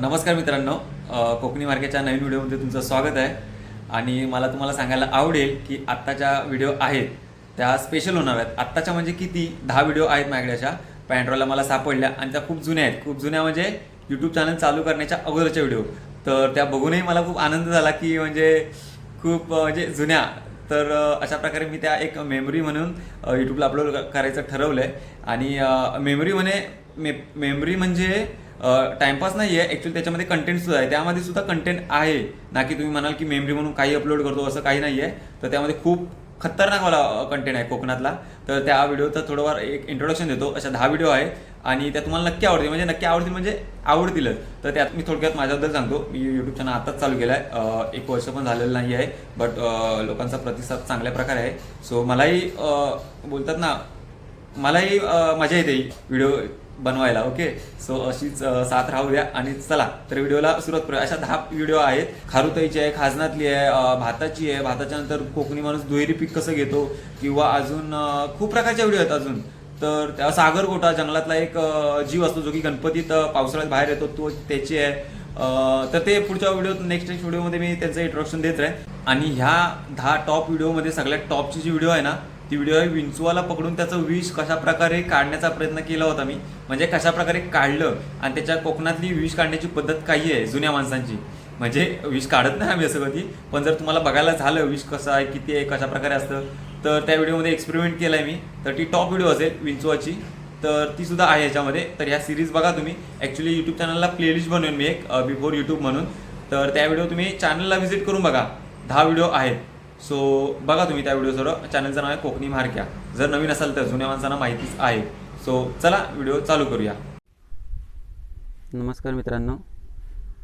नमस्कार मित्रांनो. कोकणी मार्केटच्या नवीन व्हिडिओमध्ये तुमचं स्वागत आहे. आणि मला तुम्हाला सांगायला आवडेल की आत्ताच्या व्हिडिओ आहेत त्या स्पेशल होणार आहेत. आत्ताच्या म्हणजे किती? दहा व्हिडिओ आहेत माझ्याकडे अशा पॅन्ड्रॉला मला सापडल्या आणि त्या खूप जुन्या आहेत. खूप जुन्या म्हणजे यूट्यूब चॅनल चालू करण्याच्या अगोदरच्या व्हिडिओ. तर त्या बघूनही मला खूप आनंद झाला की म्हणजे खूप म्हणजे जुन्या. तर अशा प्रकारे मी त्या एक मेमरी म्हणून यूट्यूबला अपलोड करायचं ठरवलं आहे आणि मेमरी म्हणे मे मेमरी म्हणजे टाइमपास नाही आहे ॲक्च्युली त्याच्यामध्ये कंटेंट सुद्धा आहे. त्यामध्ये सुद्धा कंटेंट आहे. ना की तुम्ही म्हणाल की मेमरी म्हणून काही अपलोड करतो असं काही नाही आहे तर त्यामध्ये खूप खतरनाकवाला कंटेंट आहे कोकणातला. तर त्या व्हिडिओचं थोडंफार एक इंट्रोडक्शन देतो. अशा दहा व्हिडिओ आहे. आणि त्या तुम्हाला नक्की आवडतील. म्हणजे नक्की आवडतील म्हणजे आवडतीलच. तर त्यात मी थोडक्यात माझ्याबद्दल सांगतो. मी यूट्यूब चॅनल आताच चालू केलं आहे एक वर्ष पण झालेलं नाही आहे. बट लोकांचा प्रतिसाद चांगल्या प्रकारे आहे. सो मलाही बोलतात ना मलाही मजा येते व्हिडिओ बनवायला ओके सो अशीच साथ राहू द्या आणि चला तर व्हिडिओला सुरुवात करूया. अशा दहा व्हिडिओ आहेत. खारुताईची आहे खाजनातली आहे भाताची आहे. भाताच्या नंतर कोकणी माणूस दुहेरी पीक कसं घेतो किंवा अजून खूप प्रकारच्या व्हिडिओ आहेत अजून. तर त्या सागरगोटा जंगलातला एक जीव असतो जो की गणपतीत पावसाळ्यात बाहेर येतो तो त्याची आहे. तर ते पुढच्या व्हिडिओ नेक्स्ट नेक्स्ट व्हिडिओमध्ये मी त्यांचं इंट्रोडक्शन देत राहील आणि ह्या दहा टॉप व्हिडिओमध्ये सगळ्यात टॉपची जी व्हिडिओ आहे ना ती व्हिडिओ आहे पकडून त्याचं विष कशा प्रकारे काढण्याचा प्रयत्न केला होता मी? म्हणजे कशा प्रकारे काढलं? आणि त्याच्या कोकणातली विष काढण्याची पद्धत काही आहे जुन्या माणसांची? म्हणजे विष काढत नाही आम्ही असं कधी. पण जर तुम्हाला बघायला झालं विष कसं आहे किती आहे कशा प्रकारे असतं तर त्या व्हिडिओमध्ये एक्सपेरिमेंट केलं आहे मी. तर ती टॉप व्हिडिओ असेल विंचवाची. तर ती सुद्धा आहे याच्यामध्ये. तर ह्या सिरीज बघा तुम्ही. ॲक्च्युली यूट्यूब चॅनलला प्लेलिस्ट बनवेन मी एक बिफोर यूट्यूब म्हणून. तर त्या व्हिडिओ तुम्ही चॅनलला व्हिजिट करून बघा. दहा व्हिडिओ आहेत. सो बघा तुम्ही त्या व्हिडिओ सर्व चॅनलचं नाव आहे कोकणी मारक्या जर नवीन असाल तर जुन्या माणसांना माहितीच आहे. सो चला व्हिडिओ चालू करूया. नमस्कार मित्रांनो.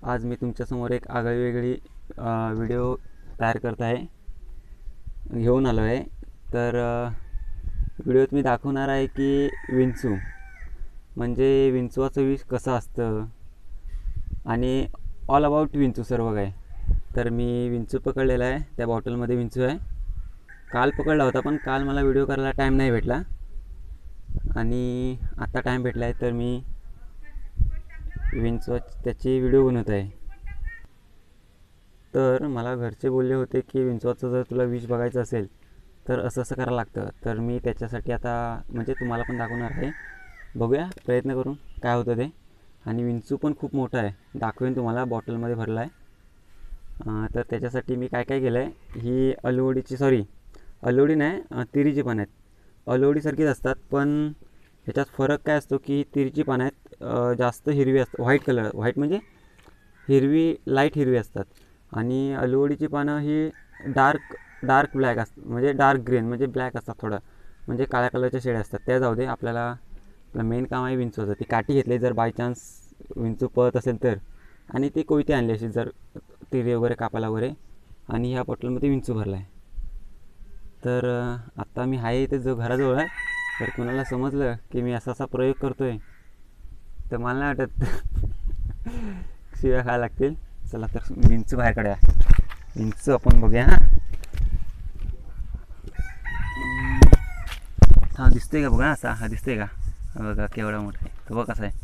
आज मी तुमच्यासमोर एक आगळी वेगळी व्हिडिओ तयार करत आहे. घेऊन आलो आहे. तर व्हिडिओत मी दाखवणार आहे की विंचू. म्हणजे विंचवाचं विष कसं असतं? आणि ऑल अबाउट विंचू सर्व काय तर मी विंचू पकडलेला आहे. त्या बॉटलमध्ये विंचू आहे. काल पकडला होता पण काल मला व्हिडिओ करायला टाईम नाही भेटला. आणि आता टाईम भेटला आहे तर मी विंचू त्याची व्हिडिओ बनवत आहे. तर मला घरचे बोलले होते की विंचवाचं जर तुला विष बघायचं असेल तर असं असं करायला लागतं. तर मी त्याच्यासाठी आता म्हणजे तुम्हाला पण दाखवणार आहे. बघूया प्रयत्न करून काय होतं ते. आणि विंचू पण खूप मोठा आहे. दाखवेन तुम्हाला बॉटलमध्ये भरला आहे. तर त्याच्यासाठी मी काय काय केलं आहे ही अलवडीची सॉरी अलवडी नाही तिरीची पानं आहेत. अलवडीसारखीच असतात पण ह्याच्यात फरक काय असतो की तिरीची पानं आहेत जास्त हिरवी असतात व्हाईट कलर व्हाईट म्हणजे हिरवी लाइट हिरवी असतात. आणि अलवडीची पानं ही डार्क डार्क ब्लॅक असतात म्हणजे डार्क ग्रीन म्हणजे ब्लॅक असतात थोडं. म्हणजे काळ्या कलरच्या शेड्या असतात त्या जाऊ दे आपल्याला आपलं मेन काम आहे विंचूचं ती काठी घेतली जर बाय चान्स विंचू पळत असेल तर. आणि ती कोयती आणली अशी जर तिरे वगैरे कापायला वगैरे. आणि ह्या बॉटलमध्ये विंचू भरला आहे तर आत्ता मी आहे इथे जो घराजवळ आहे. तर कुणाला समजलं की मी असा असा प्रयोग करतो आहे तर मला नाही वाटत. शिव्या खायला लागतील. चला तर विंचू बाहेर काढूया विंचू आपण बघूया हां. हा दिसतोय का बघा असा? हा दिसतोय का? बघा केवढा मोठा आहे. तो बघ कसा आहे.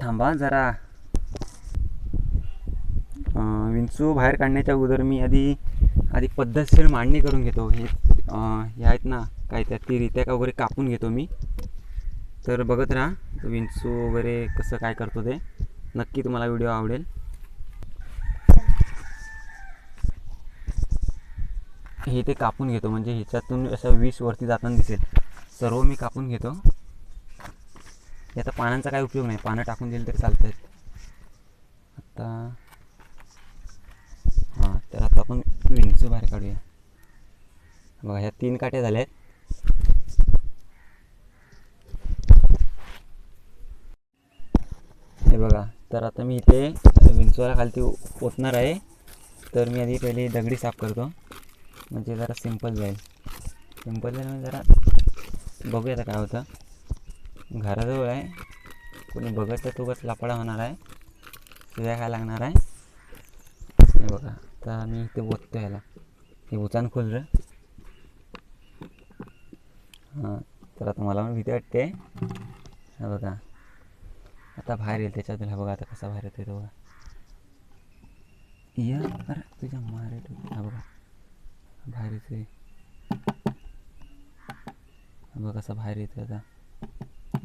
थांबा जरा. चिंचू बाहेर काढण्याच्या अगोदर मी आधी आधी पद्धतशीर मांडणी करून घेतो. हे ह्या हे आहेत ना काय त्या ती त्या वगैरे कापून घेतो मी. तर बघत राहा विंचू वगैरे कसं काय करतो ते. नक्की तुम्हाला व्हिडिओ आवडेल. हे ते कापून घेतो म्हणजे ह्याच्यातून असं वीस वरती जाताना दिसेल. सर्व मी कापून घेतो. याचा पानांचा काय उपयोग नाही. पानं टाकून दिली तरी चालतात आहेत आता हां तर आता आपण विंचू बाहेर काढूया बघा ह्या तीन काट्या झाल्या आहेत हे बघा तर आता मी इथे विंचवाला खालती ओतणार आहे. तर मी आधी पहिले दगडी साफ करतो. म्हणजे जरा सिंपल जाईल. सिंपल जाईल म्हणजे जरा बघूया आता काय होतं. घराजवळ आहे. कोणी बघत तर तो बस होणार आहे. शिव्या काय लागणार आहे. हे बघा आता मी इथे ओततो ह्याला हे उचान खोल रे. हां तर आता मला पण भीती वाटते. हा बघा. आता बाहेर येईल त्याच्यातून. हा बघा आता कसा बाहेर येतोय तो बघा. या अरे तुझ्या मारे हा बघा. बाहेर येतोय. हा बघा कसा बाहेर येतोय आता.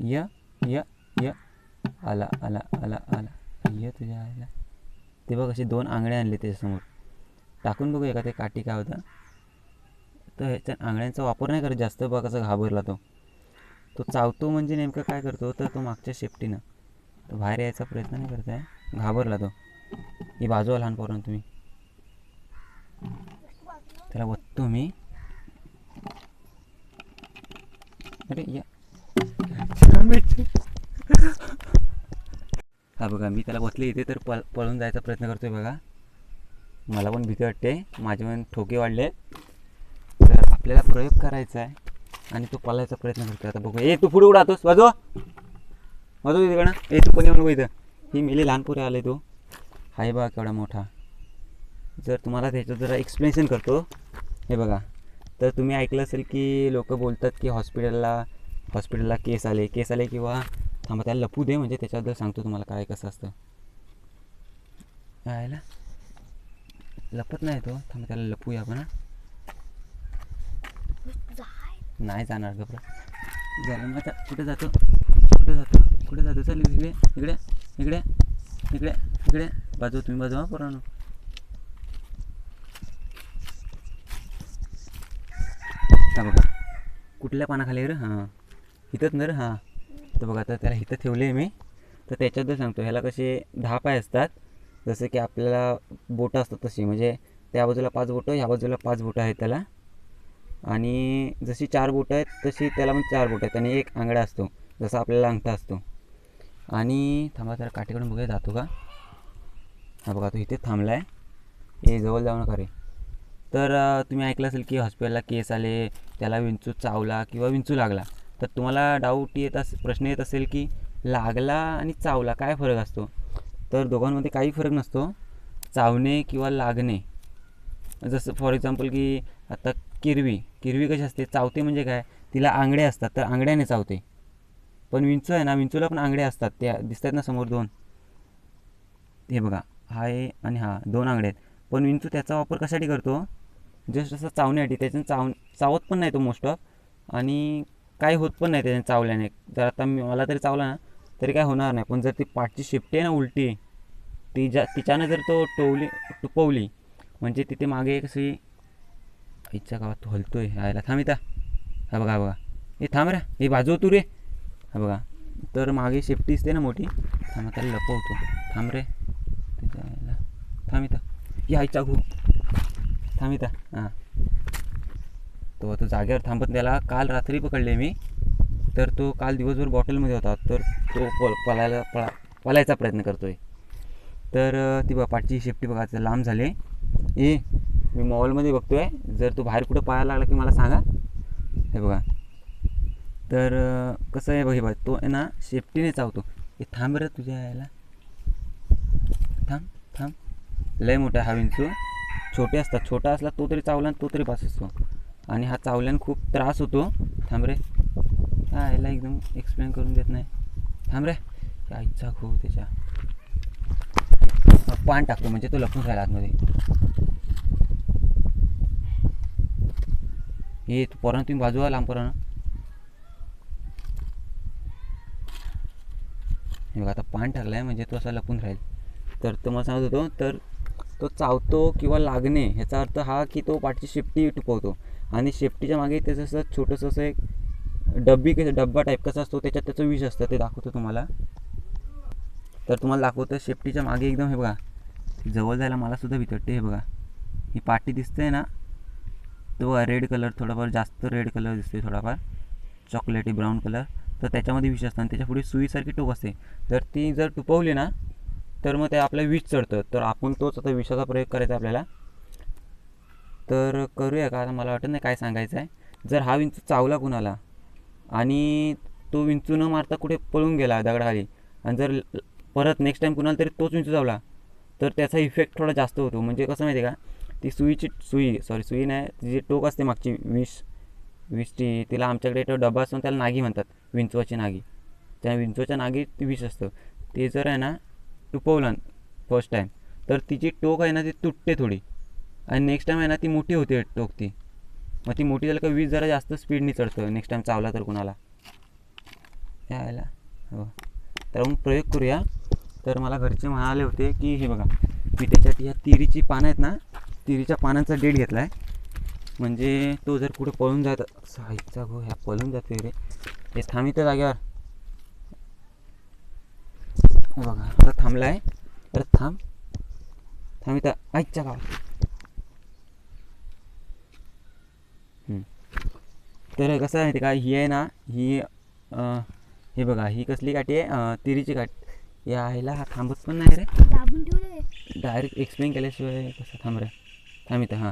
या या या. आला आला आला आला. या तुझ्या आला ते बघ असे दोन आंगळे आणले त्याच्यासमोर. टाकून बघूया का ते काठी काय होतं. तर ह्याच्या आंगड्यांचा वापर नाही करत जास्त बघा कसं घाबरला तो. तो चावतो म्हणजे नेमकं काय करतो? तर तो मागच्या शेपटीनं तो बाहेर यायचा प्रयत्न नाही करत आहे. घाबरला तो. ही बाजूला लहान पोरण तुम्ही. त्याला बघतो मी. अरे या. हा बघा मी त्याला बसले इथे तर पळ पळून जायचा प्रयत्न करतोय बघा. मला पण भीती वाटते. माझे पण ठोके वाढले. तर आपल्याला प्रयोग करायचा आहे. आणि तो पालायचा प्रयत्न करतो आता बघू ए तू पुढे उडातोस वाजव. वाजव तिकडं ए तू पण येऊन इथं? ही मेले लहान पोरे आले तो. हाय बघा केवढा मोठा. जर तुम्हाला त्याचं जरा एक्सप्लेनेशन करतो. हे बघा. तर तुम्ही ऐकलं असेल की लोक बोलतात की हॉस्पिटलला हॉस्पिटलला केस आले. केस आले किंवा थांबा त्याला लपू दे. म्हणजे त्याच्याबद्दल सांगतो तुम्हाला काय कसं असतं. ना लपत नाही तो थांब त्याला लपूया आपण नाही जाणार घबरा झालं मग आता कुठे जातो कुठे जातो कुठे जातो चल इकडे इकडे इकडे इकडे इकडे बाजू तुम्ही बाजू हा पोरांनो बघा कुठल्या पानाखाली रे हां इथंच ना रे हां तर बघा आता त्याला इथं ठेवले आहे मी तर त्याच्याबद्दल सांगतो ह्याला कसे दहा पाय असतात जसं की आपल्याला बोटं असतात तशी म्हणजे त्या बाजूला पाच बोटं ह्या बाजूला पाच बोटं आहेत त्याला. आणि जशी चार बोटं आहेत तशी त्याला पण चार बोटं आहेत आणि एक आंगडा असतो जसा आपल्याला अंगठा असतो. आणि थांबा त्याला काठीकडून बघूया जातो का? हा बघा तो इथे थांबला आहे हे जवळ जाऊ नका रे. तर तुम्ही ऐकलं असेल की हॉस्पिटलला केस आले त्याला विंचू चावला किंवा विंचू लागला तर तुम्हाला डाऊट येत अस प्रश्न येत असेल की लागला आणि चावला काय फरक असतो? तर दोघांमध्ये काही फरक नसतो. चावणे किंवा लागणे. जसं फॉर एक्झाम्पल की आता किरवी. किरवी कशी असते? चावते म्हणजे काय? तिला आंगडे असतात तर आंगड्याने चावते. पण विंचू आहे ना विंचूला पण आंगडे असतात. त्या दिसतात ना समोर दोन. हे बघा हा आहे आणि हा दोन आंगडे आहेत. पण विंचू त्याचा वापर कशासाठी करतो? जस्ट असं चावण्यासाठी. त्याच्यानं चाव चावत पण नाही तो मोस्ट ऑफ आणि काय होत पण नाही त्याच्याने चावल्याने. जर आता मी मला तरी चावला ना तरी काय होणार नाही. पण जर ती पाठची शिफ्टी आहे ना उलटी ती ज्या तिच्यानं जर तो टोवली टुपवली म्हणजे तिथे मागे कशी इच्छा गावात तो आहे यायला थांबिता हा बघा बघा. हे थांब रे. हे बाजू तू रे. हा बघा. तर मागे शेफ्टी असते ना मोठी. थांब त्याला लपवतो. थांब रे. तिथं थांबिता थांब या इच्छा घू. थांब हां. तो तो जागेवर थांबत त्याला काल रात्री पकडले मी. तर तो काल दिवसभर बॉटलमध्ये होता तर तो पल पळायला पळा पळायचा प्रयत्न करतो आहे तर ती बघा पाठची शेफ्टी बघा लांब झाले ए मी मॉलमध्ये बघतो आहे जर तो बाहेर कुठं पळायला लागला की मला सांगा. हे बघा. तर कसं आहे बघ हे बघ तो आहे ना शेफ्टीने चावतो. हे थांब रे तुझ्या यायला. थांब थांब. लय मोठा हा विंचू. छोटे असतात. छोटा असला तो तरी चावला आणि तो तरी पास असतो. आणि हा चावल्यानं खूप त्रास होतो. थांब रे. हा याला एकदम एक्सप्लेन करून देत नाही. थांब रे. आईचा खूप त्याच्या. पान टाकतो म्हणजे तो लपून राहिला आतमध्ये. हे तू पोरानं तुम्ही बाजू लांब पोरानं बघा आता पान टाकलं आहे म्हणजे तो असा लपून राहील. तर तो मला सांगत होतो तर तो चावतो किंवा लागणे ह्याचा अर्थ हा की तो पाठची शेपटी टुकवतो आणि शेपटीच्या मागे त्याचं असं छोटंसं असं एक डब्बी कसं डब्बा टाईप कसा असतो त्याच्यात त्याचं विष असतं ते दाखवतो तुम्हाला. तर तुम्हाला दाखवतं शेफ्टीच्या मागे एकदम हे बघा. जवळ जायला मला सुद्धा भीती हे बघा. ही पाटी दिसते ना तो रेड कलर थोडाफार जास्त रेड कलर दिसतोय थोडाफार. चॉकलेटी ब्राऊन कलर तर त्याच्यामध्ये विष असतं आणि त्याच्या पुढे सुईसारखी टोक असते. तर ती जर टुपवली ना तर मग ते आपल्या विष चढतं. तर आपण तोच आता विषाचा प्रयोग करायचा आपल्याला. तर करूया का? आता मला वाटत नाही काय सांगायचं आहे जर हा विंच चावला कुणाला आणि तो विंचू न मारता कुठे पळून गेला दगडाखाली. आणि जर परत नेक्स्ट टाईम कुणाला तरी तोच विंचू जावला तर त्याचा इफेक्ट थोडा जास्त होतो. म्हणजे कसं माहिती आहे का ती सुईची सुई सॉरी सुई नाही ती जी टोक असते मागची विष विषची तिला आमच्याकडे तो डबा असतो त्याला नागी म्हणतात विंचवाची नागी. त्या विंचवाच्या नागी ती विष असतं. ते जर आहे ना टुपवलं फर्स्ट टाईम तर तिची टोक आहे ना ती तुटते थोडी. आणि नेक्स्ट टाईम आहे ना ती मोठी होते टोक ती. मग ती मोठी झाली का वीज जरा जास्त स्पीडनी चढतं. नेक्स्ट टाईम चावला तर कुणाला? यायला हो. तर मग प्रयोग करूया. तर मला घरचे म्हणाले होते की हे बघा मी त्याच्यात या तिरीची पानं आहेत ना तिरीच्या पानांचा डेट घेतला आहे म्हणजे तो जर कुठे पळून जात साईचा गो ह्या पळून जातोय रे. हे थांबित जाग्यावर बघा आता थांबला आहे तर थांब. थांबिता आईच्या गावात हम्म. तर कसं आहे ते काय ही आहे ना ही हे बघा ही कसली काठी आहे? तिरीची काठी या आईला हा थांबत पण नाही रे. डायरेक्ट एक्सप्लेन केल्याशिवाय कसं थांब रे. थांब इथं हां.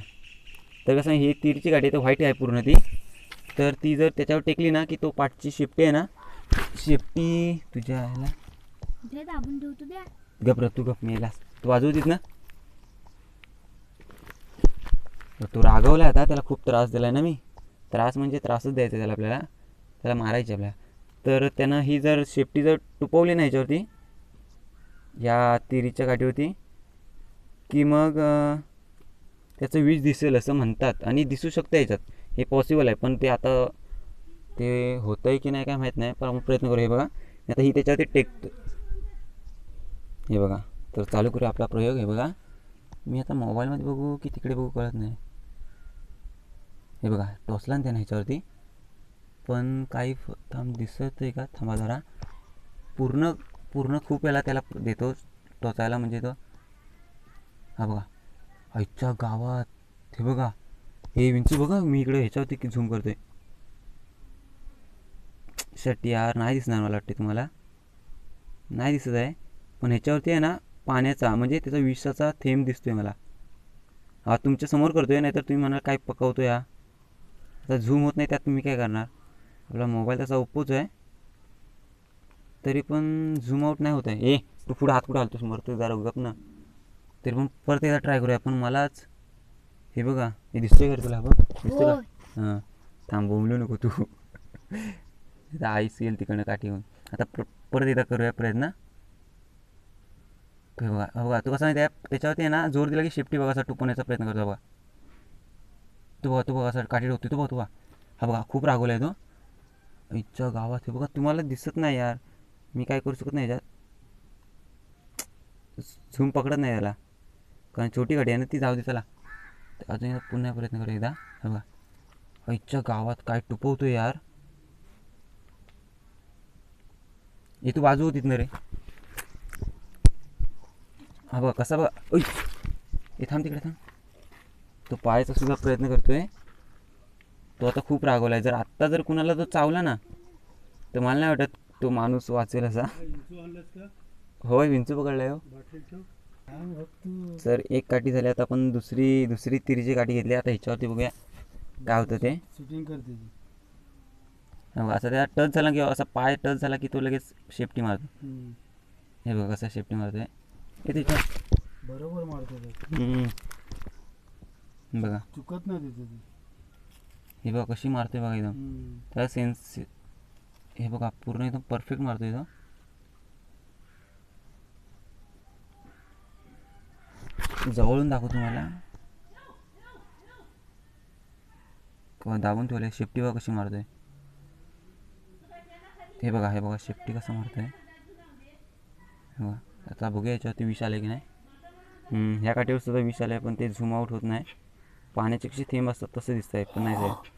तर कसं आहे, ही तिरची गाडी आहे तर व्हाईट आहे पूर्ण ती. तर ती जर त्याच्यावर टेकली ना की तो पाठची शेपटी आहे ना शेपटी तुझ्या द्या गप रे तू गप मेलास तू वाजवतीस ना तर तो रागवला आता त्याला खूप त्रास दिला ना मी. त्रास म्हणजे त्रासच द्यायचा त्याला आपल्याला. त्याला मारायचे आपल्याला. तर त्यानं ही जर शेपटी जर टुपवली ना ह्याच्यावरती या तिरीच्या काठीवरती की मग त्याचं वीज दिसेल असं म्हणतात. आणि दिसू शकतं याच्यात. हे पॉसिबल आहे. पण ते आता ते होतं आहे की नाही काय माहीत नाही. पण आपण प्रयत्न करू हे बघा. आता ही त्याच्यावरती टेकतो हे बघा. तर चालू करूया आपला प्रयोग. हे बघा. मी आता मोबाईलमध्ये बघू की तिकडे बघू कळत नाही. हे बघा टोचला ना त्यानं ह्याच्यावरती. पण काही फ- थांब दिसत आहे का? थांबा जरा. पूर्ण पूर्ण खूप वेळा त्याला देतो टोचायला म्हणजे तो. हा बघा. आईच्या गावात. हे बघा. हे विंचू बघा मी इकडे ह्याच्यावरती झूम करतोय. शट यार नाही दिसणार मला वाटते तुम्हाला. नाही दिसत आहे. पण ह्याच्यावरती आहे ना पाण्याचा म्हणजे त्याचा विषाचा थेंब दिसतोय मला. हा तुमच्यासमोर करतोय नाहीतर तुम्ही म्हणाल काय पकवतो या आता झूम होत नाही त्यात तुम्ही काय करणार? आपला मोबाईल तसा ओप्पोच आहे. तरी पण झूम आऊट नाही होत आहे. ए तू पुढे हात कुठं घालतोस? मरतो जरा गप ना. तरी पण परत एकदा ट्राय करूया. पण मलाच हे बघा हे दिसतोय का तुला? बघ दिसतोय होय. का हां. थांब बोंबलू नको तू. इथं आईस येईल तिकडनं काठी घेऊन आता प्र परत एकदा करूया प्रयत्न. हे बघा हा बघा तू कसं माहिती आहे? त्याच्यावरती आहे ना जोर दिला की शेपटी बघा असा टुपवण्याचा प्रयत्न करतो बघा. तू बघा तू बघा असं काठी ठेवतो तू बघा तू बघा. हा बघा खूप रागवला आहे तो. इच्छा गावात हे बघा तुम्हाला दिसत नाही यार. मी काय करू शकत नाही याच्यात? झूम पकडत नाही त्याला कारण छोटी गाडी आहे ना ती जाऊ दे चला तर अजून एकदा पुन्हा प्रयत्न करू एकदा. हा बघा. इच्छा गावात काय टुपवतो यार. इथं तू बाजू होतीत ना रे. हा बघा कसा बघा. ओय! हे थांब तिकडे थांब. तो पाहायचा सुद्धा प्रयत्न करतोय. तो आता खूप रागवला आहे जर आत्ता जर कुणाला तो चावला ना तर मला नाही वाटत तो माणूस वाचेल असा. होय विंचू पकडलाय हो. तर एक काठी झाली. आता आपण दुसरी दुसरी तिरीची काठी घेतली. आता ह्याच्यावरती बघूया. काय होतं ते. करते असा त्या टच झाला किंवा असा पाय टच झाला की तो लगेच शेपटी मारतो. हे बघा कसा शेपटी मारतोय. हे बरोबर मारते. बघा. चुकत नाही तिथे ती. हे बघा कशी मारतोय बघा एकदम हम्म. त्याला सेन्स हे बघा पूर्ण एकदम परफेक्ट मारतोय तो जवळून दाखवतो तुम्हाला. किंवा दाबून ठेवले शेपटी बघा कशी मारतोय. हे बघा हे बघा शेपटी कसं मारतोय. हे बघा आता बघूया याच्यावरती विष आले की नाही. हम्म, ह्या काठीवर सुद्धा विष आलं आहे पण ते झूम आऊट होत नाही. पाण्याचे कसे थेंब असतात तसं दिसत आहे पण नाही ते.